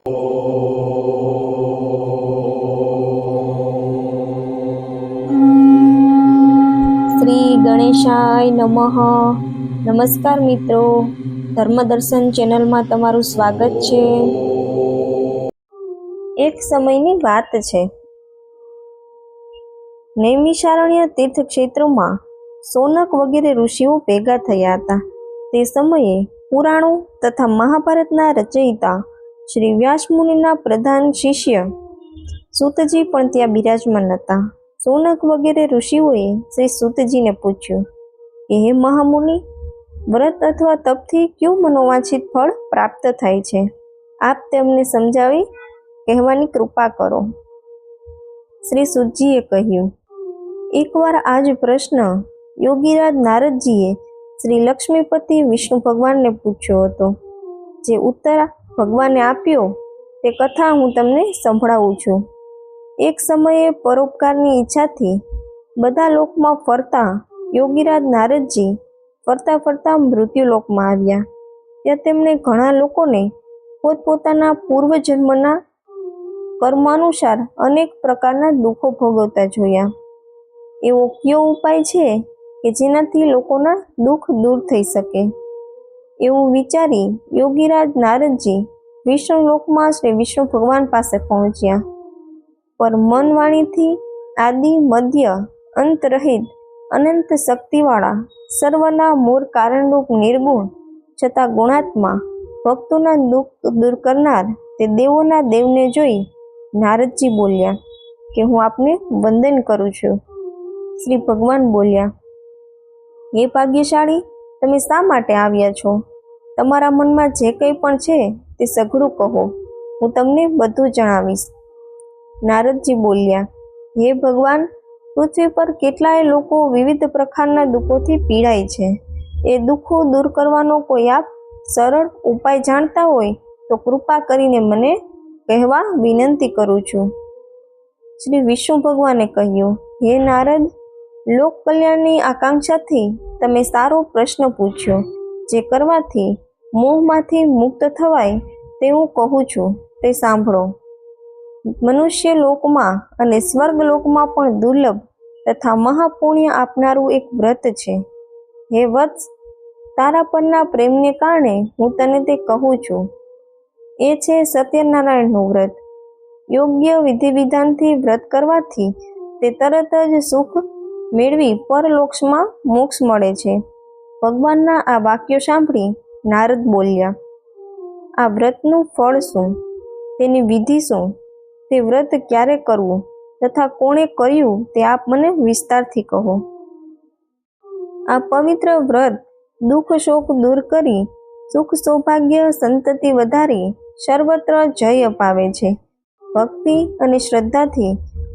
શ્રી ગણેશાય નમઃ. નમસ્કાર મિત્રો. ધર્મદર્શન ચેનલમાં તમારું સ્વાગત છે. એક સમયની વાત છે. નૈમિષારણ્ય તીર્થક્ષેત્રોમાં સોનક વગેરે ઋષિઓ ભેગા થયા હતા. તે સમયે પુરાણો તથા મહાભારતના રચયિતા શ્રી વ્યાસમુનિના પ્રધાન શિષ્ય. સૂતજી પણ ત્યાં બિરાજમાન હતા. સોનક વગેરે ઋષિઓએ શ્રી સૂતજીને પૂછ્યું, કે હે મહામુનિ, વ્રત અથવા તપથી કયું મનોવાંછિત ફળ પ્રાપ્ત થાય છે? આપ તેમને સમજાવી કહેવાની કૃપા કરો. શ્રી સુતજીએ કહ્યું, એકવાર આ જ પ્રશ્ન યોગીરાજ નારદજીએ શ્રી લક્ષ્મીપતિ વિષ્ણુ ભગવાનને પૂછ્યો હતો, જે ઉત્તર ભગવાને આપ્યો તે કથા હું તમને સંભળાવું છું. એક સમયે પરોપકારની ઈચ્છાથી બધા લોકમાં ફરતા યોગીરાજ નારદજી ફરતા ફરતા મૃત્યુલોકમાં આવ્યા. ત્યાં તેમણે ઘણા લોકોને પોતપોતાના પૂર્વજન્મના કર્માનુસાર અનેક પ્રકારના દુઃખો ભોગવતા જોયા. એવો કયો ઉપાય છે કે જેનાથી લોકોના દુઃખ દૂર થઈ શકે? એવું વિચારી યોગીરાજ નારદજી વિષ્ણુ લોકમાં શ્રી વિષ્ણુ ભગવાન પાસે પહોંચ્યા. પર મન વાણીથી આદિ, મધ્ય, અંતરહિત, અનંત શક્તિવાળા સર્વના મૂળ કારણરૂપ નિર્ગુણ છતાં ગુણાત્મા ભક્તોના દુઃખ દૂર કરનાર તે દેવોના દેવને જોઈ નારદજી બોલ્યા કે હું આપને વંદન કરું છું. શ્રી ભગવાન બોલ્યા, હે ભાગ્યશાળી તમે શા માટે આવ્યા છો? તમારા મનમાં જે કંઈ પણ છે, તે સઘળું કહો. હું તમને બધું જણાવીશ. નારદજી બોલ્યા, હે ભગવાન, પૃથ્વી પર કેટલાય લોકો વિવિધ પ્રકારના દુઃખોથી પીડાય છે. એ દુઃખો દૂર કરવાનો કોઈ આપ સરળ ઉપાય જાણતા હોય, તો કૃપા કરીને મને કહેવા વિનંતી કરું છું. શ્રી વિષ્ણુ ભગવાને કહ્યું, હે નારદ લોક કલ્યાણની આકાંક્ષાથી તમે સારો પ્રશ્ન પૂછ્યો. જે કરવાથી મોહમાંથી મુક્ત થવાય તે હું કહું છું, તે સાંભળો. મનુષ્ય લોકમાં અને સ્વર્ગ લોકમાં પણ દુર્લભ તથા મહાપુણ્ય આપનારું એક વ્રત છે. હે વત્સ, તારા પરના પ્રેમને કારણે હું તને તે કહું છું. એ છે સત્યનારાયણનું વ્રત. યોગ્ય વિધિ વિધાનથી વ્રત કરવાથી તે તરત જ સુખ મેળવી પરલોક્ષમાં મોક્ષ મળે છે. ભગવાનના આ વાક્યો સાંભળી નારદ બોલ્યા, આ વ્રતનું ફળ શું? તેની વિધિ શું? તે વ્રત ક્યારે કરવું? તથા કોણે કર્યું તે આપ મને વિસ્તારથી કહો. આ પવિત્ર વ્રત દુઃખ શોક દૂર કરી સુખ સૌભાગ્ય સંતતિ વધારી સર્વત્ર જય અપાવે છે. ભક્તિ અને શ્રદ્ધાથી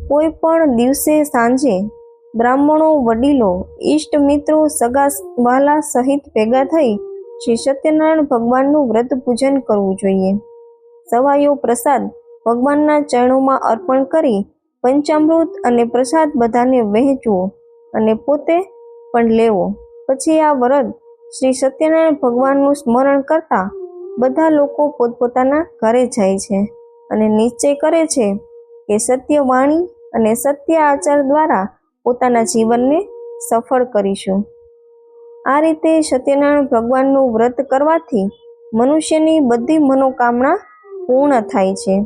કોઈ પણ દિવસે સાંજે બ્રાહ્મણો વડીલો, ઈષ્ટ મિત્રો સગા વાલા સહિત ભેગા થઈ શ્રી સત્યનારાયણ ભગવાનનું વ્રત પૂજન કરવું જોઈએ. સવાયો પ્રસાદ ભગવાનના ચરણોમાં અર્પણ કરી પંચામૃત અને પ્રસાદ બધાને વહેંચવો અને પોતે પણ લેવો. પછી આ વ્રત શ્રી સત્યનારાયણ ભગવાનનું સ્મરણ કરતા બધા લોકો પોતપોતાના ઘરે જાય છે અને નિશ્ચય કરે છે કે સત્ય વાણી અને સત્ય આચાર દ્વારા પોતાના જીવનને સફળ કરીશું. આ રીતે સત્યનારાયણ ભગવાનનું વ્રત કરવાથી મનુષ્યની બધી મનોકામના પૂર્ણ થાય છે.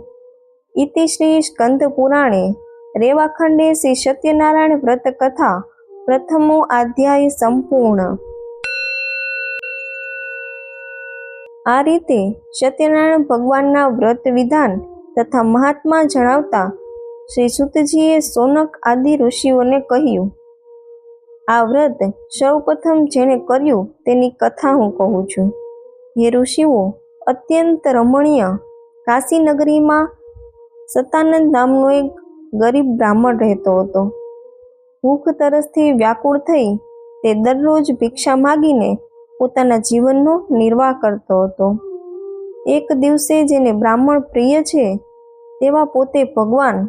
ઇતિ શ્રી સ્કંદ પુરાણે રેવાખંડે શ્રી સત્યનારાયણ વ્રત કથા પ્રથમો અધ્યાય સંપૂર્ણ. આ રીતે સત્યનારાયણ ભગવાનના વ્રત વિધાન તથા મહાત્મા જણાવતા શ્રી સુતજીએ સોનક આદિ ઋષિઓને કહ્યું, આ વ્રત સૌપ્રથમ જેણે કર્યું તેની કથા હું કહું છું. હે ઋષિઓ, અત્યંત રમણીય કાશી નગરીમાં સતાનંદ નામનો એક ગરીબ બ્રાહ્મણ રહેતો હતો. ભૂખ તરસથી વ્યાકુળ થઈ તે દરરોજ ભિક્ષા માગીને પોતાના જીવનનો નિર્વાહ કરતો હતો. એક દિવસે જેને બ્રાહ્મણ પ્રિય છે તેવા પોતે ભગવાન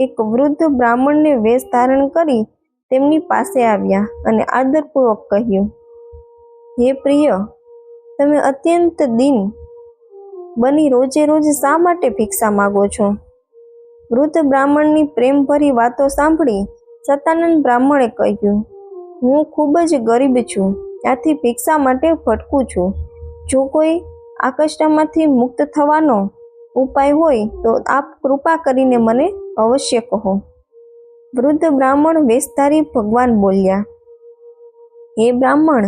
એક વૃદ્ધ બ્રાહ્મણને વેશ ધારણ કરી તેમની પાસે આવ્યા અને આદરપૂર્વક કહ્યું, હે પ્રિય, તમે અત્યંત દિન બની રોજે રોજ શા માટે ભિક્ષા માગો છો? વૃદ્ધ બ્રાહ્મણની પ્રેમભરી વાતો સાંભળી સતાનંદ બ્રાહ્મણે કહ્યું, હું ખૂબ જ ગરીબ છું, ત્યાંથી ભિક્ષા માટે ભટકું છું. જો કોઈ આ કષ્ટમાંથી મુક્ત થવાનો ઉપાય હોય તો આપ કૃપા કરીને મને અવશ્ય કહો. વૃદ્ધ બ્રાહ્મણ વેશધારી ભગવાન બોલ્યા, હે બ્રાહ્મણ,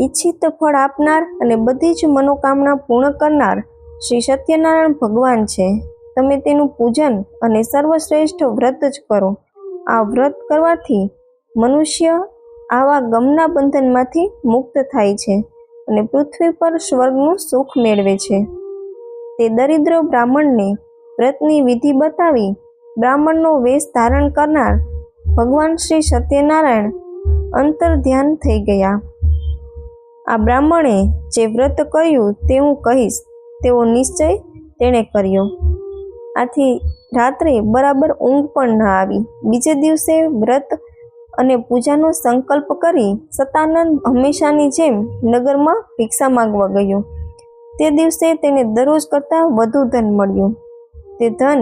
ઈચ્છિત ફળ આપનાર અને બધી જ મનોકામના પૂર્ણ કરનાર શ્રી સત્યનારાયણ ભગવાન છે. તમે તેનું પૂજન અને સર્વશ્રેષ્ઠ વ્રત જ કરો. આ વ્રત કરવાથી મનુષ્ય આવા ગમના બંધનમાંથી મુક્ત થાય છે અને પૃથ્વી પર સ્વર્ગનું સુખ મેળવે છે. તે દરિદ્ર બ્રાહ્મણને વ્રતની વિધિ બતાવી બ્રાહ્મણનો વેશ ધારણ કરનાર ભગવાન શ્રી સત્યનારાયણ અંતર ધ્યાન થઈ ગયા. આ બ્રાહ્મણે જે વ્રત કર્યું તે હું કહીશ, તેવો નિશ્ચય તેણે કર્યો. આથી રાત્રે બરાબર ઊંઘ પણ ન આવી. બીજે દિવસે વ્રત અને પૂજાનો સંકલ્પ કરી સતાનંદ હંમેશાની જેમ નગરમાં ભિક્ષા માગવા ગયો. તે દિવસે તેને દરરોજ કરતાં વધુ ધન મળ્યું. તે ધન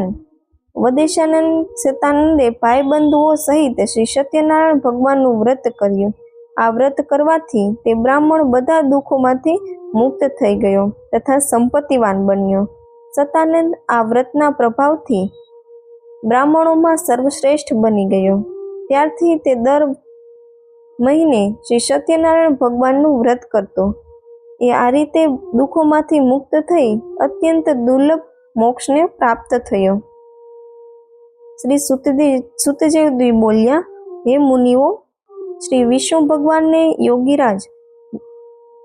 વદેશાનંદ સતાનંદે ભાઈબંધુઓ સહિત શ્રી સત્યનારાયણ ભગવાનનું વ્રત કર્યું. આ વ્રત કરવાથી તે બ્રાહ્મણ બધા દુઃખોમાંથી મુક્ત થઈ ગયો તથા સંપત્તિવાન બન્યો. સતાનંદ આ વ્રતના પ્રભાવથી બ્રાહ્મણોમાં સર્વશ્રેષ્ઠ બની ગયો. ત્યારથી તે દર મહિને શ્રી સત્યનારાયણ ભગવાનનું વ્રત કરતો. એ આ રીતે દુઃખોમાંથી મુક્ત થઈ અત્યંત દુર્લભ મોક્ષને પ્રાપ્ત થયો. શ્રી સુતદેવ સુતદેવજી બોલ્યા, હે મુનિઓ, શ્રી વિષ્ણુ ભગવાનને યોગીરાજ,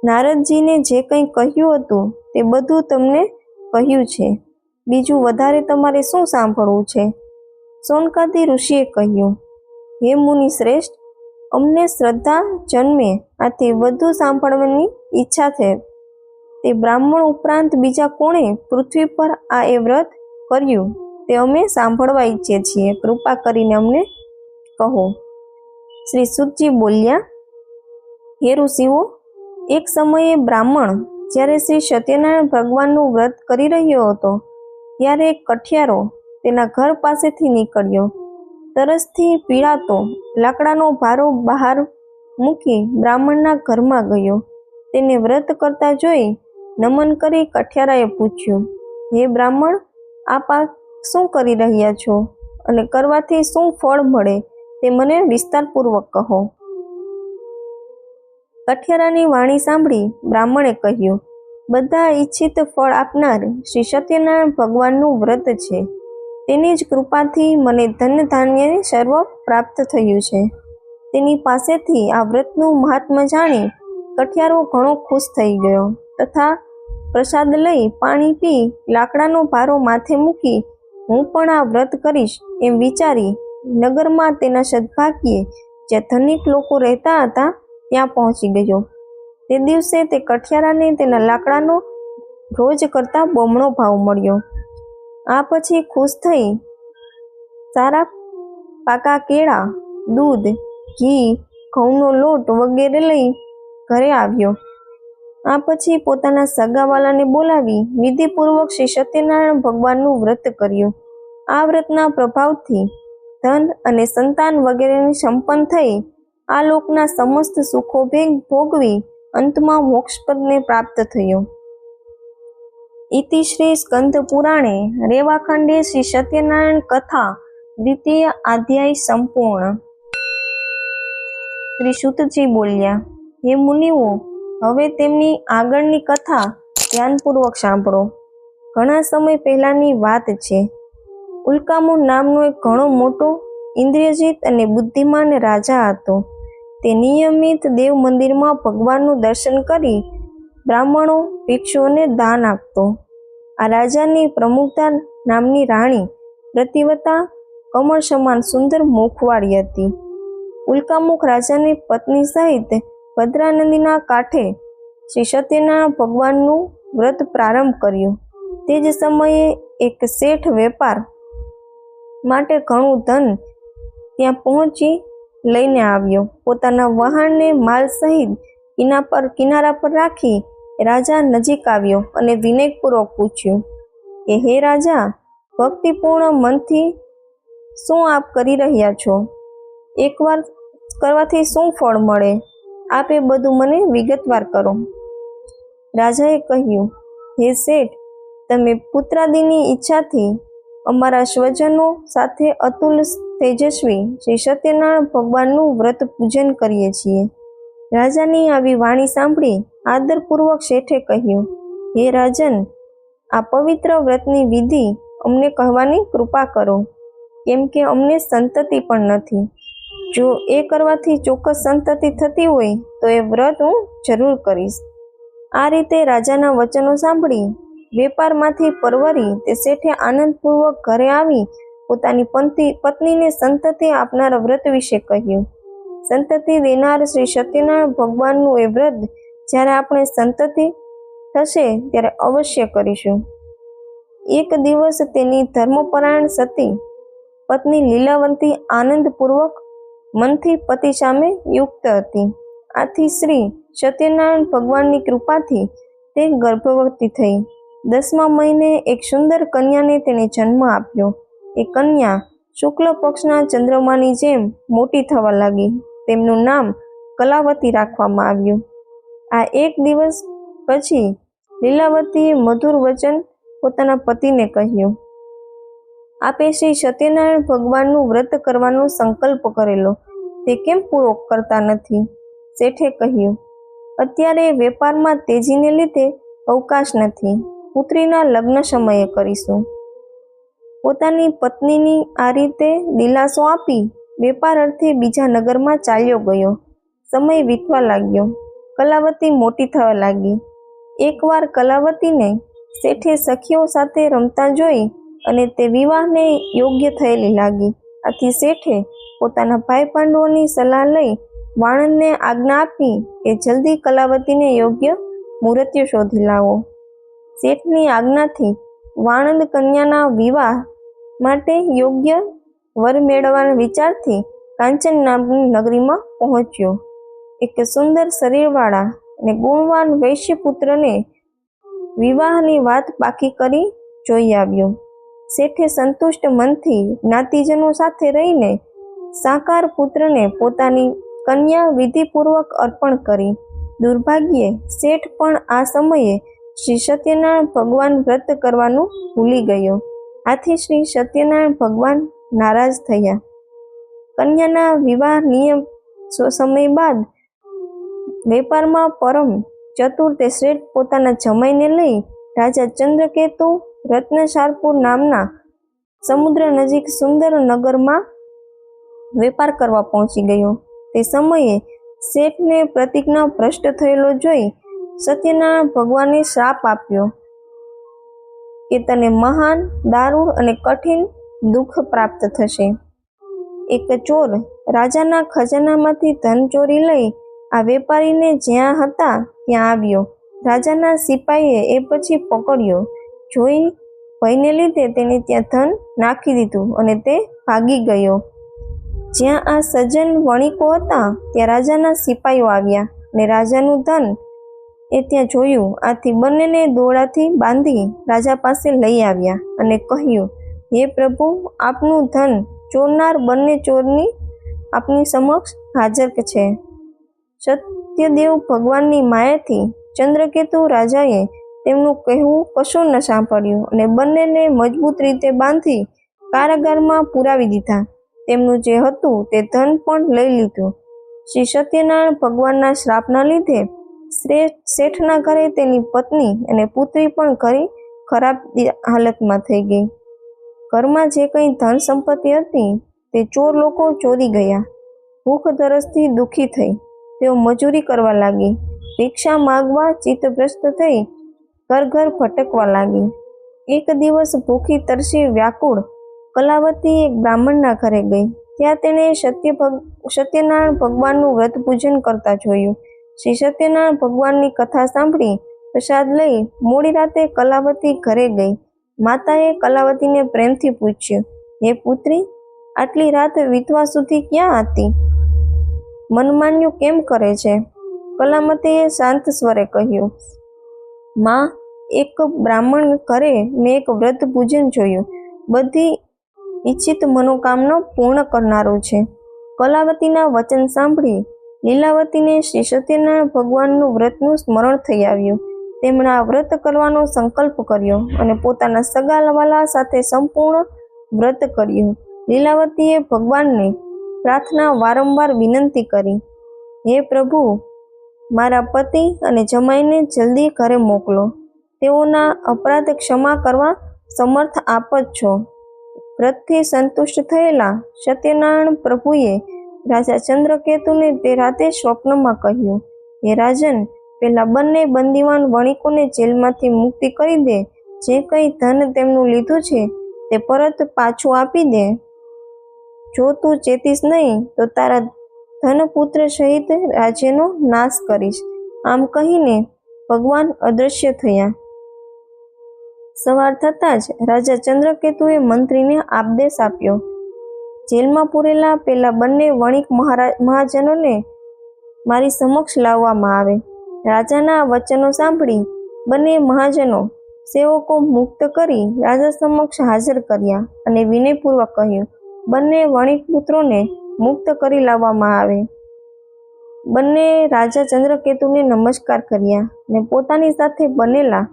નારદજીને જે કંઈ કહ્યું હતું તે બધું તમને કહ્યું છે. બીજું વધારે તમારે શું સાંભળવું છે? સોનકાદી ઋષિએ કહ્યું, હે મુનિ શ્રેષ્ઠ, અમને શ્રદ્ધા જન્મે આથી વધુ સાંભળવાની ઈચ્છા છે. તે બ્રાહ્મણ ઉપરાંત બીજા કોણે પૃથ્વી પર આ એ વ્રત કર્યું? તે અમે સાંભળવા ઈચ્છીએ છીએ. કૃપા કરીને અમને કહો. શ્રી સુતજી બોલ્યા, હે ઋષિઓ, એક સમયે બ્રાહ્મણ જ્યારે શ્રી સત્યનારાયણ ભગવાનનું વ્રત કરી રહ્યો હતો, ત્યારે એક કઠિયારો તેના ઘર પાસેથી નીકળ્યો. તરસથી પીડાતો લાકડાનો ભારો બહાર મૂકી બ્રાહ્મણના ઘરમાં ગયો. તેને વ્રત કરતા જોઈ નમન કરી કઠિયારાએ પૂછ્યું, હે બ્રાહ્મણ, આપ શું કરી રહ્યા છો? અને કરવાથી શું ફળ મળે તે મને વિસ્તારપૂર્વક કહો. કઠિયારાની વાણી સાંભળી બ્રાહ્મણે કહ્યું, બધા ઈચ્છિત ફળ આપનાર શ્રી સત્યનારાયણ ભગવાનનું વ્રત છે. તેની જ કૃપાથી મને ધન ધાન્ય સર્વ પ્રાપ્ત થયું છે. તેની પાસેથી આ વ્રતનું મહાત્મ જાણી કઠિયારો ઘણો ખુશ થઈ ગયો તથા પ્રસાદ લઈ પાણી પી લાકડાનો ભારો માથે મૂકી, હું પણ આ વ્રત કરીશ એમ વિચારી નગરમાં તેના સદભાગ્યે જ્યાં ધનિક લોકો રહેતા હતા ત્યાં પહોંચી ગયો. તે દિવસે તે કઠિયારાને તેના લાકડાનો રોજ કરતાં બમણો ભાવ મળ્યો. આ પછી ખુશ થઈ સારા પાકા કેળા, દૂધ, ઘી, ઘઉંનો લોટ વગેરે લઈ ઘરે આવ્યો. આ પછી પોતાના સગાવાલાને બોલાવી વિધિપૂર્વક શ્રી સત્યનારાયણ ભગવાનનું વ્રત કર્યું. આ વ્રતના પ્રભાવથી ધન અને સંતાન વગેરેની સંપન્ન થઈ આ લોકના સમસ્ત સુખો ભેગ ભોગવી અંતમાં મોક્ષપદને પ્રાપ્ત થયો. ઇતિશ્રી સ્કંધ પુરાણે રેવાખંડે શ્રી સત્યનારાયણ કથા દ્વિતીય અધ્યાય સંપૂર્ણ. શ્રી સુતજી બોલ્યા હે મુનિઓ, હવે તેમની આગળની કથા ધ્યાનપૂર્વક સાંભળો. ઘણા સમય પહેલાની વાત છે. ઉલ્કામો નામનો એક ઘણો મોટો ઇન્દ્રિયજીત અને બુદ્ધિમાન રાજા હતો. તે નિયમિત દેવ મંદિરમાં ભગવાનનું દર્શન કરી બ્રાહ્મણો, ભિક્ષુઓને દાન આપતો. આ રાજાની પ્રમુખતા નામની રાણી પ્રતિવતા કમળ સમાન સુંદર મુખવાળી હતી. ઉલ્કામુખ રાજાની પત્ની સહિત ભદ્રા નદીના કાંઠે શ્રી સત્યનારાયણ ભગવાનનું વ્રત પ્રારંભ કર્યું. તે જ સમયે એક શેઠ વેપાર માટે ઘણું ધન ત્યાં પહોંચી લઈને આવ્યો. પોતાના વહાણને માલ સહિત કિના પર કિનારા પર રાખી રાજા નજીક આવ્યો અને વિનયપૂર્વક પૂછ્યું, કે હે રાજા, ભક્તિપૂર્ણ મનથી શું આપ કરી રહ્યા છો? એકવાર કરવાથી શું ફળ મળે? આપ એ બધું મને વિગતવાર કરો. રાજાએ કહ્યું, હે શેઠ, તમે પુત્રાદિની ઈચ્છાથી અમારા સ્વજનો સાથે અતુલ તેજસ્વી શ્રી સત્યનારાયણ ભગવાનનું વ્રત પૂજન કરીએ છીએ. રાજાની આવી વાણી સાંભળી આદરપૂર્વક શેઠે કહ્યું, હે રાજન, આ પવિત્ર વ્રતની વિધિ અમને કહેવાની કૃપા કરો, કેમ કે અમને સંતતિ પણ નથી. જો એ કરવાથી ચોક્કસ સંતતિ થતી હોય, તો એ વ્રત હું જરૂર કરીશ. આ રીતે રાજાના વચનો સાંભળી, વેપારમાંથી પરવરી તે શેઠે આનંદપૂર્વક ઘરે આવી પોતાની પંથી પત્નીને સંતતિ આપનાર વ્રત વિશે કહ્યું. સંતતિ દેનાર શ્રી સત્યનારાયણ ભગવાનનું એ વ્રત જ્યારે આપણે સંતતિ થશે ત્યારે અવશ્ય કરીશું. એક દિવસ તેની ધર્મપરાયણ સતી, પત્ની લીલાવંતી આનંદપૂર્વક મનથી પતિ સામે યુક્ત હતી. આથી શ્રી સત્યનારાયણ ભગવાનની કૃપાથી તે ગર્ભવતી થઈ. દસમા મહિને એક સુંદર કન્યાને તેણે જન્મ આપ્યો. એ કન્યા શુક્લ પક્ષના ચંદ્રમાની જેમ મોટી થવા લાગી. તેમનું નામ કલાવતી રાખવામાં આવ્યું. આ એક દિવસ પછી લીલાવતીએ મધુર વચન પોતાના પતિને કહ્યું. આપે શ્રી સત્યનારાયણ ભગવાનનું વ્રત કરવાનો સંકલ્પ કરેલો. તે કેમ પૂરો કરતા નથી? શેઠે કહ્યું, અત્યારે વેપારમાં તેજીને લીધે અવકાશ નથી. પુત્રીના લગ્ન સમયે કરીશું. પોતાની પત્નીની આ રીતે દિલાસો આપી વેપાર અર્થે બીજા નગરમાં ચાલ્યો ગયો. સમય વીતવા લાગ્યો. કલાવતી મોટી થવા લાગી. એકવાર કલાવતીને શેઠે સખીઓ સાથે રમતા જોઈ અને તે વિવાહને યોગ્ય થયેલી લાગી. આથી શેઠે પોતાના ભાઈ પાંડવોની સલાહ લઈ વાણંદને આજ્ઞા આપી કે જલ્દી કલાવતીને યોગ્ય મૂર્તિ શોધી લાવો. શેઠની આજ્ઞાથી વાણંદ કન્યાના વિવાહ માટે યોગ્ય વર મેળવવાના વિચારથી કાંચન નામની નગરીમાં પહોંચ્યો. એક સુંદર શરીરવાળા અને ગુણવાન વૈશ્યપુત્રને વિવાહની વાત બાકી કરી જોઈ આવ્યો. શેઠે સંતુષ્ટ મનથી જ્ઞાતિજનો સાથે રહીને સાકાર પુત્રને પોતાની કન્યા વિધિપૂર્વક અર્પણ કરી. દુર્ભાગ્યે શેઠ પણ આ સમયે શ્રી સત્યનારાયણ ભગવાન વ્રત કરવાનું ભૂલી ગયો. આથી શ્રી સત્યનારાયણ ભગવાન નારાજ થયા. કન્યાના વિવાહ નિયમ સમય બાદ વેપારમાં પરમ ચતુર તે શ્રેષ્ઠ પોતાના જમાઈને લઈ રાજા ચંદ્રકેતુ રત્નશારપુર નામના સમુદ્ર નજીક સુંદર નગરમાં વેપાર કરવા પહોંચી ગયો. તે સમયે શેઠને પ્રતિજ્ઞા ભ્રષ્ટ થયેલો જોઈ સત્યનારાયણ ભગવાને શ્રાપ આપ્યો કે તને મહાન, દારૂણ અને કઠિન દુઃખ પ્રાપ્ત થશે. એક ચોર રાજાના ખજાનામાંથી ધન ચોરી લઈ આ વેપારીને જ્યાં હતા ત્યાં આવ્યો. રાજાના સિપાહીએ એ પછી પકડ્યો, જોઈ, ભયને લીધે તેને ત્યાં ધન નાખી દીધું અને તે ભાગી ગયો. જ્યાં આ સજ્જન વણિકો હતા, ત્યાં રાજાના સિપાઈઓ આવ્યા ને રાજાનું ધન એ ત્યાં જોયું. આથી બંનેને દોડાથી બાંધી રાજા પાસે લઈ આવ્યા અને કહ્યું, હે પ્રભુ, આપનું ધન ચોરનાર બંને ચોરની આપની સમક્ષ હાજર છે. સત્યદેવ ભગવાનની માયાથી ચંદ્રકેતુ રાજાએ તેમનું કહેવું કશું ન સાંભળ્યું અને બંનેને મજબૂત રીતે બાંધી કારાગારમાં પુરાવી દીધા. તેમનું જે હતું તે ધન પણ લઈ લીધું. શ્રી સત્યનારાયણ ભગવાનના શ્રાપના લીધે શ્રેષ્ઠ શેઠના ઘરે તેની પત્ની અને પુત્રી પણ ઘરી ખરાબ હાલતમાં થઈ ગઈ. ઘરમાં જે કંઈ ધન સંપત્તિ હતી તે ચોર લોકો ચોરી ગયા. ભૂખ ધરસથી દુઃખી થઈ. તેઓ મજૂરી કરવા લાગી. ભિક્ષા માગવા ચિત્તભ્રસ્ત થઈ ઘર ઘર ભટકવા લાગી. એક દિવસ ભૂખી તરસી વ્યાકુળ કલાવતી એક બ્રાહ્મણના ઘરે ગઈ. ત્યાં તેણે સત્ય ભગ, સત્યનારાયણ ભગવાનનું વ્રત પૂજન કરતા જોયું. શ્રી સત્યનારાયણ ભગવાનની કથા સાંભળી પ્રસાદ લઈ મોડી રાતે કલાવતી ઘરે ગઈ. માતાએ કલાવતીને પ્રેમથી પૂછ્યું, હે પુત્રી, આટલી રાત વીતવા સુધી ક્યાં હતી? મનમાન્યું કેમ કરે છે? કલામતીએ શાંત સ્વરે કહ્યું, માં, એક બ્રાહ્મણ ઘરે મેં એક વ્રત પૂજન જોયું. બધી ઈચ્છિત મનોકામના પૂર્ણ કરનારું છે. કલાવતીના વચન સાંભળી લીલાવતીને શ્રી સત્યનારાયણ ભગવાનનું વ્રતનું સ્મરણ થઈ આવ્યું. તેમણે આ વ્રત કરવાનો સંકલ્પ કર્યો અને પોતાના સગાવાલા સાથે સંપૂર્ણ વ્રત કર્યું. લીલાવતીએ ભગવાનને પ્રાર્થના વારંવાર વિનંતી કરી, હે પ્રભુ, મારા પતિ અને જમાઈને જલ્દી ઘરે મોકલો. તેઓના અપરાધ ક્ષમા કરવા સમર્થ આપ જ છો. વ્રતથી સંતુષ્ટ થયેલા સત્યનારાયણ પ્રભુએ રાજા ચંદ્રકેતુને તે રાતે સ્વપ્નમાં કહ્યું, હે રાજન, પેલા બંને બંદીવાન વણિકોને જેલમાંથી મુક્તિ કરી દે. જે કંઈ ધન તેમનું લીધું છે, તે પરત પાછું આપી દે. જો તું ચેતીશ નહીં, તો તારા ધનપુત્ર સહિત રાજ્યનો નાશ કરીશ. આમ કહીને ભગવાન અદૃશ્ય થયા. સવાર થતાં જ રાજા ચંદ્રકેતુએ મંત્રીને આપદેશ આપ્યો. જેલમાં પૂરેલા પેલા બંને વણિક મહાજનોને મારી સમક્ષ લાવવામાં આવે. રાજાના વચનો સાંભળી બંને મહાજનો સેવકો મુક્ત કરી રાજા સમક્ષ હાજર કર્યા અને વિનયપૂર્વક કહ્યું, બંને વણિક પુત્રોને મુક્ત કરી લાવવામાં આવે. બંને રાજા ચંદ્રકેતુને નમસ્કાર કર્યા ને પોતાની સાથે બનેલા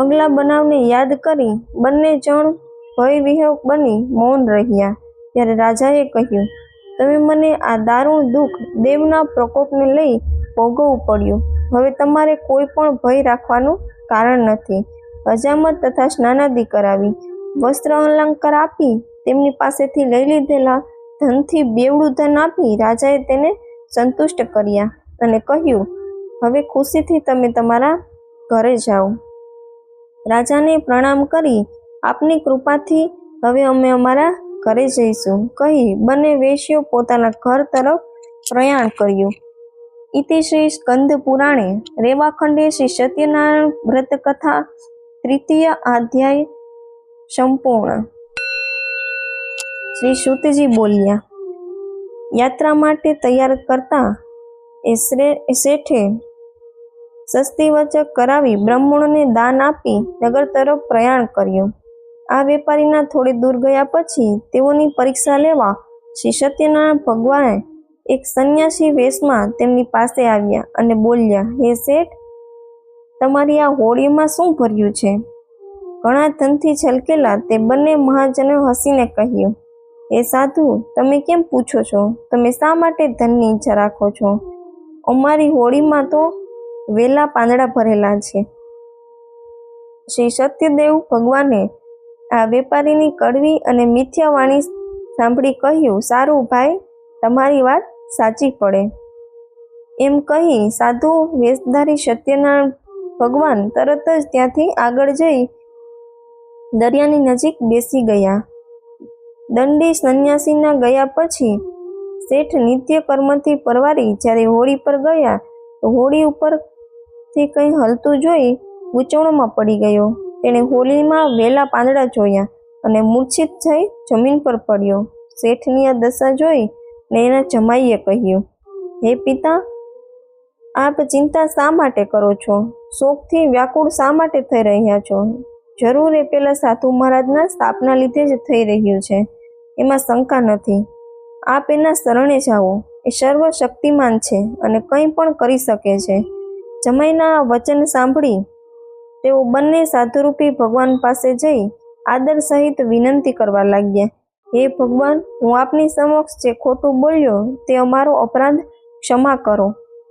અગલા બનાવને યાદ કરી બંને જણ ભય વિહક બની મૌન રહ્યા. ત્યારે રાજાએ કહ્યું, તમે મને આ દારૂણ દુઃખ દેવના પ્રકોપને લઈ ભોગવવું પડ્યું. હવે તમારે કોઈ પણ ભય રાખવાનું કારણ નથી. હજામત તથા સ્નાનાદિ કરાવી, વસ્ત્ર અલંકાર આપી, તેમની પાસેથી લઈ લીધેલા ધનથી બેવડું ધન આપી રાજાએ તેને સંતુષ્ટ કર્યા અને કહ્યું, હવે ખુશીથી તમે તમારા ઘરે જાઓ. રાજાને પ્રણામ કરી, આપની કૃપાથી હવે અમે અમારા ઘરે જઈશું. કહી બંને વેશ્યો પોતાના ઘર તરફ પ્રયાણ કર્યું. ઇતિ શ્રી સ્કંદ પુરાણે રેવાખંડે શ્રી સત્યનારાયણ વ્રત કથા તૃતીય અધ્યાય સંપૂર્ણ. શ્રી શુતજી બોલ્યા, યાત્રા માટે તૈયાર કરતા એ શેઠે સસ્તી વચક કરાવી બ્રાહ્મણોને દાન આપી નગર તરફ પ્રયાણ કર્યું. આ વેપારીના થોડે દૂર ગયા પછી તેઓની પરીક્ષા લેવા શ્રી સત્યનારાયણ ભગવાને એક સંન્યાસી વેશમાં તેમની પાસે આવ્યા અને બોલ્યા, હે શેઠ, તમારી આ હોળીમાં શું ભર્યું છે? ઘણા ધનથી છલકેલા તે બંને મહાજને હસીને કહ્યું, હે સાધુ, તમે કેમ પૂછો છો? તમે શા માટે ધનની ઈચ્છા રાખો છો? અમારી હોળીમાં તો વેલા પાંદડા ભરેલા છે. શ્રી સત્યદેવ ભગવાને આ વેપારીની કડવી અને મિથ્યા વાણી સાંભળી કહ્યું, સારું ભાઈ, તમારી વાત સાચી પડે. એમ કહી સાધુ વેશધારી સત્યનારાયણ ભગવાન તરત જ ત્યાંથી આગળ જઈ દરિયાની નજીક બેસી ગયા. દંડી સંન્યાસીના ગયા પછી શેઠ નિત્ય કર્મથી પરવારી જ્યારે હોળી પર ગયા, તો હોળી ઉપરથી કંઈ હલતું જોઈ ગૂંચવણમાં પડી ગયો. તેણે હોલીમાં વેલા પાંદડા જોયા અને મૂર્છિત થઈ જમીન પર પડ્યો. શેઠની આ દશા જોઈ ને એના જમાઈએ કહ્યું, હે પિતા, આપ ચિંતા શા માટે કરો છો? શોકથી વ્યાકુળ શા માટે થઈ રહ્યા છો? જરૂર એ પેલા સાધુ મહારાજના સ્થાપના લીધે જ થઈ રહ્યું છે. એમાં શંકા નથી. આપ એના શરણે જાઓ. એ સર્વ શક્તિમાન છે અને કંઈ પણ કરી શકે છે. જમાઈના આ વચન સાંભળી તેઓ બંને સાધુરૂપી ભગવાન પાસે જઈ આદર સહિત વિનંતી કરવા લાગ્યા. હે ભગવાન, હું આપની સમક્ષ જે ખોટું બોલ્યો તે અમારો અપરાધ ક્ષમા કરો.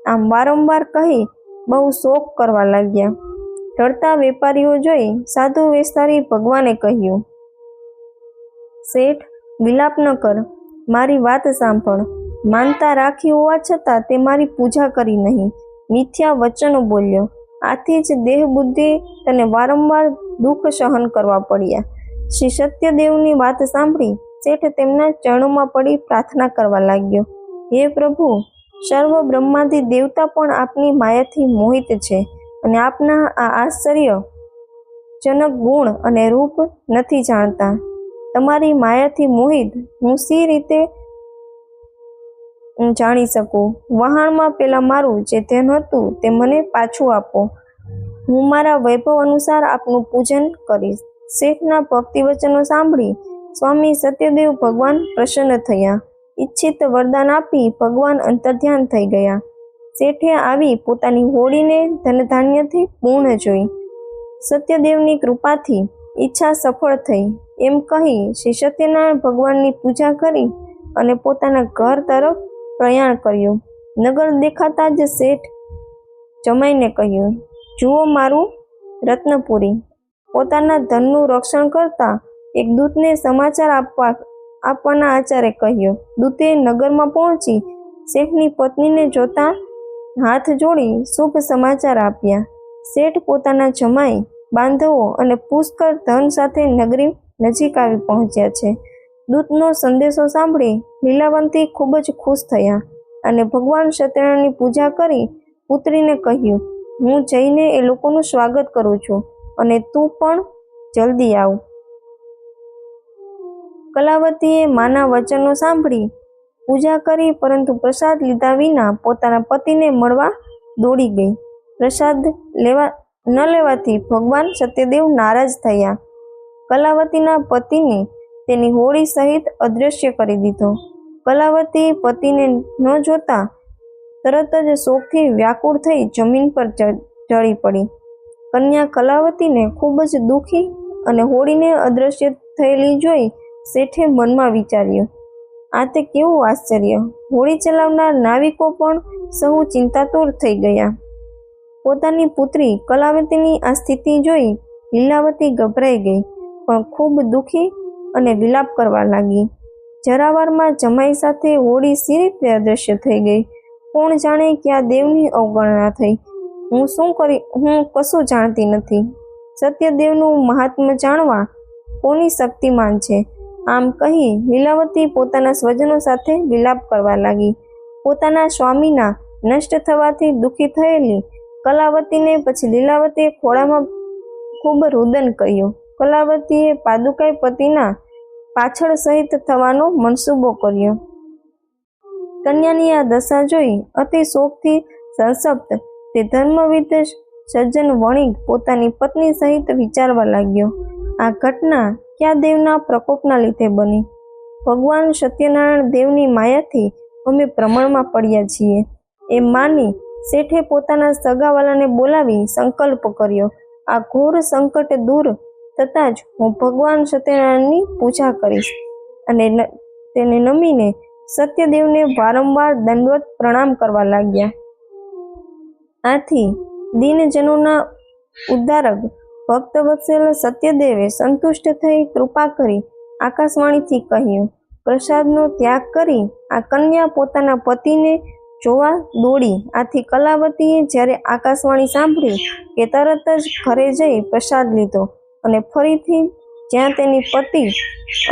આમ વારંવાર કહી બહુ શોક કરવા લાગ્યા. ઢળતા વેપારીઓ જોઈ સાધુ વેસ્તારી ભગવાને કહ્યું, શેઠ, વિલાપ ન કર. મારી વાત સાંભળ. માનતા રાખી હોવા છતાં તે મારી પૂજા કરી નહીં. મિથ્યા વચનો બોલ્યો, આથી જ દેહ બુદ્ધિ તને વારંવાર દુઃખ સહન કરવા પડ્યા. શ્રી સત્યદેવની વાત સાંભળી શેઠ તેમના ચરણોમાં પડી પ્રાર્થના કરવા લાગ્યો, હે પ્રભુ સર્વ બ્રહ્માદિ દેવતા પણ આપની માયાથી મોહિત છે અને આપના આ આશ્ચર્ય જનક ગુણ અને રૂપ નથી જાણતા. તમારી માયાથી મોહિત હું સી રીતે જાણી શકું. વહાણમાં પેલા મારું જે ધન હતું તે મને પાછું આપો. હું મારા વૈભવ અનુસાર આપનું પૂજન કરીશ. શેઠના ભક્તિ વચનો સાંભળી સ્વામી સત્યદેવ ભગવાન પ્રસન્ન થયા. ઈચ્છિત વરદાન આપી ભગવાન અંતર્ધ્યાન થઈ ગયા. શેઠે આવી પોતાની હોડીને ધનધાન્યથી પૂર્ણ જોઈ. સત્યદેવની કૃપાથી ઈચ્છા સફળ થઈ. એમ કહી શ્રી સત્યનારાયણ ભગવાનની પૂજા કરી અને પોતાના ઘર તરફ પ્રયાણ કર્યું. નગર દેખાતા જ શેઠ જમાઈને કહ્યું, જુઓ મારું રત્નપુરી. પોતાના ધનનું રક્ષણ કરતા એક દૂતને સમાચાર આપવા, આપવાના આચારે કહ્યું. દૂતે નગરમાં પહોંચી શેઠની પત્નીને જોતા હાથ જોડી શુભ સમાચાર આપ્યા. શેઠ પોતાના જમાઈ, બાંધવો અને પુષ્કળ ધન સાથે નગરી નજીક આવી પહોંચ્યા છે. દૂતનો સંદેશો સાંભળી લીલાવંતી ખૂબ જ ખુશ થયા અને ભગવાન સત્યનારાયણની પૂજા કરી પુત્રીને કહ્યું, હું જઈને એ લોકોનું સ્વાગત કરું છું અને તું પણ જલ્દી આવ. કલાવતીએ માના વચનો સાંભળી પૂજા કરી પરંતુ પ્રસાદ લીધા વિના પોતાના પતિને મળવા દોડી ગઈ. પ્રસાદ લેવા, ન લેવાથી ભગવાન સત્યદેવ નારાજ થયા. કલાવતીના પતિને તેની હોળી સહિત અદૃશ્ય કરી દીધો. કલાવતી પતિને ન જોતા તરત જ શોકથી વ્યાકુળ થઈ જમીન પર ચ- ઢળી પડી. કન્યા કલાવતીને ખૂબ જ દુઃખી અને હોળીને અદૃશ્ય થયેલી જોઈ શેઠે મનમાં વિચાર્યું, આ તે કેવું આશ્ચર્ય! હોળી ચલાવનાર નાવિકો પણ સહુ ચિંતાતુર થઈ ગયા. પોતાની પુત્રી કલાવતીની આ સ્થિતિ જોઈ લીલાવતી ગભરાઈ ગઈ, પણ ખૂબ દુઃખી અને વિલાપ કરવા લાગી. જરાવારમાં જમાઈ સાથે હોળી સી રીતે અદૃશ્ય થઈ ગઈ. કોણ જાણે ક્યાં દેવની અવગણના થઈ. હું શું કરી, હું કશું જાણતી નથી. સત્યદેવનું મહાત્મ્ય જાણવા કોની શક્તિમાન છે? આમ કહી લીલાવતી પોતાના સ્વજનો સાથે વિલાપ કરવા લાગી. પોતાના સ્વામીના નષ્ટ થવાથી દુઃખી થયેલી કલાવતીને પછી લીલાવતીએ ખોળામાં ખૂબ રુદન કર્યું. કલાવતીએ પાદુકાઈ પતિના પાછળ સહિત થવાનો મનસૂબો કર્યો. કન્યાની આ દશા જોઈ અતિ શોકથી સંસપ્ત તે ધર્મવિદ સજ્જન વણિક પોતાની પત્ની સહિત વિચારવા લાગ્યો, આ ઘટના ક્યાં દેવના પ્રકોપના લીધે બની? ભગવાન સત્યનારાયણ દેવની માયાથી અમે પ્રમાણમાં પડ્યા છીએ. એ માની શેઠે પોતાના સગાવાલાને બોલાવી સંકલ્પ કર્યો. આ ઘોર સંકટ દૂર થતાં જ હું ભગવાન સત્યનારાયણની પૂજા કરીશ અને તેને નમીને સત્યદેવને વારંવાર દંડવત પ્રણામ કરવા લાગ્યા. આથી દીનજનોના ઉદ્ધારક ભક્તવત્સલ સત્યદેવે સંતુષ્ટ થઈ કૃપા કરી આકાશવાણીથી કહ્યું, પ્રસાદનો ત્યાગ કરી આ કન્યા પોતાના પતિને જોવા દોડી. આથી કલાવતીએ જ્યારે આકાશવાણી સાંભળી કે તરત જ ઘરે જઈ પ્રસાદ લીધો. અને ફરીથી જ્યાં તેની પતિ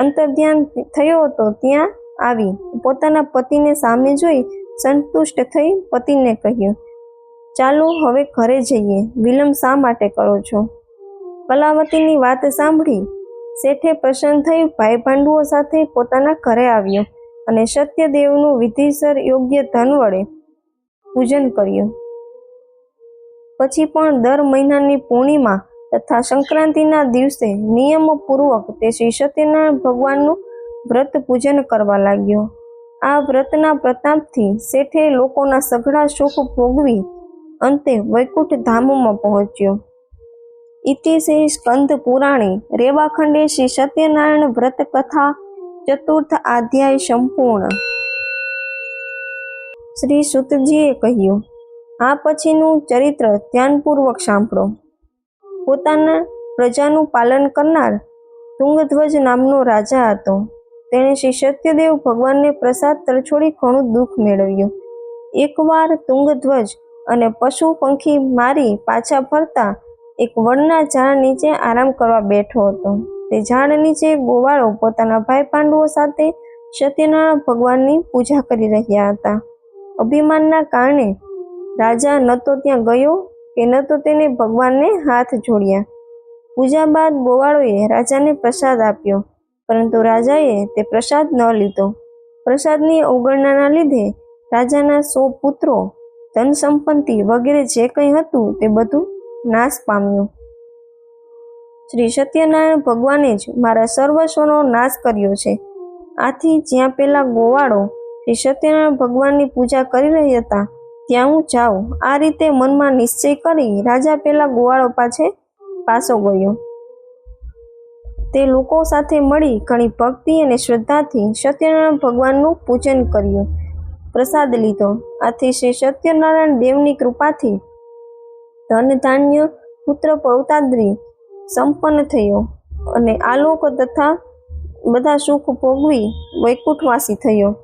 અંતર્ધ્યાન થયો હતો, ત્યાં આવી. પોતાના પતિને સામે જોઈ સંતુષ્ટ થઈ પતિને કહ્યું, ચાલો હવે ઘરે જઈએ. વિલંબ શા માટે કરો છો? કલાવતીની વાત સાંભળી શેઠે પ્રસન્ન થઈ ભાઈ ભાંડુઓ સાથે પોતાના ઘરે આવ્યો અને સત્યદેવનું વિધિસર યોગ્ય ધન વડે પૂજન કર્યું. પછી પણ દર મહિનાની પૂર્ણિમા તથા સંક્રાંતિના દિવસે નિયમપૂર્વક તે શ્રી સત્યનારાયણ ભગવાનનું વ્રત પૂજન કરવા લાગ્યો. આ વ્રતના પ્રતાપથી શેઠે લોકોના સઘળા સુખ ભોગવી અંતે વૈકુંઠ ધામમાં પહોંચ્યો. ઇતિ શ્રી સ્કંદ પુરાણી રેવાખંડે શ્રી સત્યનારાયણ વ્રત કથા ચતુર્થ અધ્યાય સંપૂર્ણ. શ્રી સુતજીએ કહ્યું, આ પછીનું ચરિત્ર ધ્યાનપૂર્વક સાંભળો. પોતાના પ્રજાનું પાલન કરનાર તુંગધ્વજ નામનો રાજા હતો. તેણે શ્રી સત્યદેવ ભગવાનને પ્રસાદ તરછોડી ઘણું દુઃખ મેળવ્યું. એકવાર તુંગધ્વજ અને પશુ પંખી મારી પાછા ફરતા એક વડના ઝાડ નીચે આરામ કરવા બેઠો હતો. તે ઝાડ નીચે ગોવાળો પોતાના ભાઈ પાંડવો સાથે સત્યનારાયણ ભગવાનની પૂજા કરી રહ્યા હતા. અભિમાનના કારણે રાજા ન તો ત્યાં ગયો ન તો તેને ભગવાનને હાથ જોડ્યા. પૂજા બાદ ગોવાળોએ રાજાને પ્રસાદ આપ્યો, પરંતુ રાજાએ તે પ્રસાદ ન લીધો. પ્રસાદની અવગણનાના લીધે રાજાના સો પુત્રો ધન સંપત્તિ વગેરે જે કંઈ હતું તે બધું નાશ પામ્યું. શ્રી સત્યનારાયણ ભગવાને જ મારા સર્વસ્વનો નાશ કર્યો છે. આથી જ્યાં પેલા ગોવાળો શ્રી સત્યનારાયણ ભગવાનની પૂજા કરી રહ્યા હતા ત્યાં હું જાઉં. આ રીતે મનમાં નિશ્ચય કરી રાજા પેલા ગોવાળો પાછે પાછો ગયો. તે લોકો સાથે મળી ઘણી ભક્તિ અને શ્રદ્ધાથી સત્યનારાયણ ભગવાનનું પૂજન કર્યું. પ્રસાદ લીધો. આથી શ્રી સત્યનારાયણ દેવની કૃપાથી ધન ધાન્ય પુત્ર પૌતાદ્રી સંપન્ન થયો અને આલોક તથા બધા સુખ ભોગવી વૈકુંઠવાસી થયો.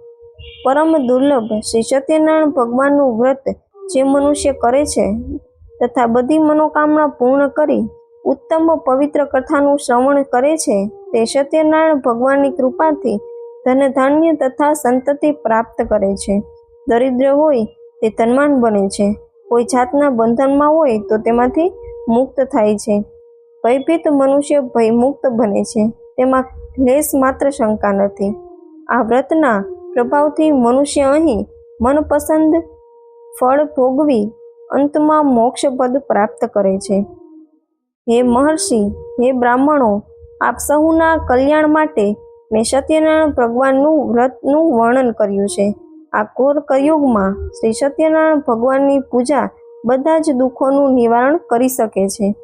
પરમ દુર્લભ શ્રી સત્યનારાયણ ભગવાનનું વ્રત જે મનુષ્ય કરે છે તથા બધી મનોકામના પૂર્ણ કરી ઉત્તમ પવિત્ર કથાનું શ્રવણ કરે છે, તે સત્યનારાયણ ભગવાનની કૃપાથી ધનધાન્ય તથા સંતતિ પ્રાપ્ત કરે છે. દરિદ્ર હોય તે ધનવાન બને છે. કોઈ જાતના બંધનમાં હોય તો તેમાંથી મુક્ત થાય છે. ભયભીત મનુષ્ય ભયમુક્ત બને છે. તેમાં લેશ માત્ર શંકા નથી. આ વ્રતના પ્રભાવથી મનુષ્ય અહીં મનપસંદ ફળ ભોગવી અંતમાં મોક્ષપદ પ્રાપ્ત કરે છે. હે મહર્ષિ, હે બ્રાહ્મણો, આપ સહુના કલ્યાણ માટે મેં સત્યનારાયણ ભગવાનનું વ્રતનું વર્ણન કર્યું છે. આ કોર કયુગમાં શ્રી સત્યનારાયણ ભગવાનની પૂજા બધા જ દુઃખોનું નિવારણ કરી શકે છે.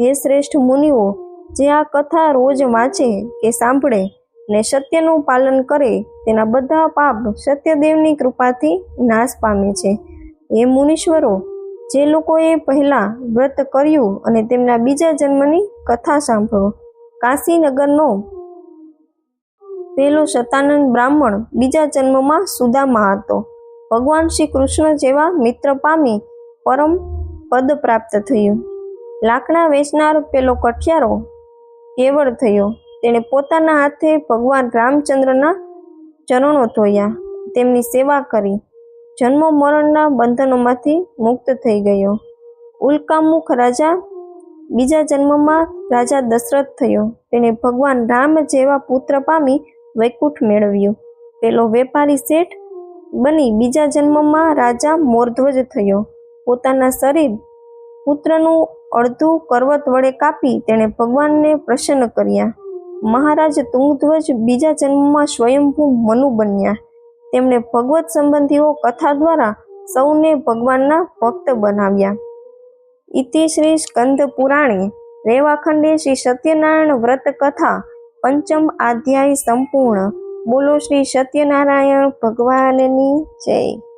હે શ્રેષ્ઠ મુનિઓ, જે આ કથા રોજ વાંચે કે સાંભળે ને સત્યનું પાલન કરે તેના બધા પાપ સત્યદેવની કૃપાથી નાશ પામે છે. હે મુનીશ્વરો, જે લોકોએ પહેલાં વ્રત કર્યું અને તેમના બીજા જન્મની કથા સાંભળો. કાશીનગરનો પેલો શતાનંદ બ્રાહ્મણ બીજા જન્મમાં સુદામા હતો. ભગવાન શ્રી કૃષ્ણ જેવા મિત્ર પામી પરમ પદ પ્રાપ્ત થયું. લાકડા વેચનાર પેલો કઠિયારો કેવળ થયો. તેણે પોતાના હાથે ભગવાન રામચંદ્રના ચરણો ધોયા, તેમની સેવા કરી. જન્મ મરણના બંધનોમાંથી મુક્ત થઈ ગયો. ઉલ્કામુખ રાજા બીજા જન્મમાં રાજા દશરથ થયો. તેણે ભગવાન રામ જેવા પુત્ર પામી વૈકુંઠ મેળવ્યું. પેલો વેપારી શેઠ બની બીજા જન્મમાં રાજા મોરધ્વજ થયો. પોતાના શરીર પુત્રનું અડધું કરવત વડે કાપી તેણે ભગવાનને પ્રસન્ન કર્યા. મહારાજ તુંગધ્વજ બીજા જન્મમાં સ્વયંભૂ મનુ બન્યા. તેમણે ભગવત સંબંધીઓ કથા દ્વારા સૌને ભગવાનના ભક્ત બનાવ્યા. ઇતિ શ્રી સ્કંદ પુરાણે રેવાખંડે શ્રી સત્યનારાયણ વ્રત કથા પંચમ અધ્યાય સંપૂર્ણ. બોલો શ્રી સત્યનારાયણ ભગવાનની જય.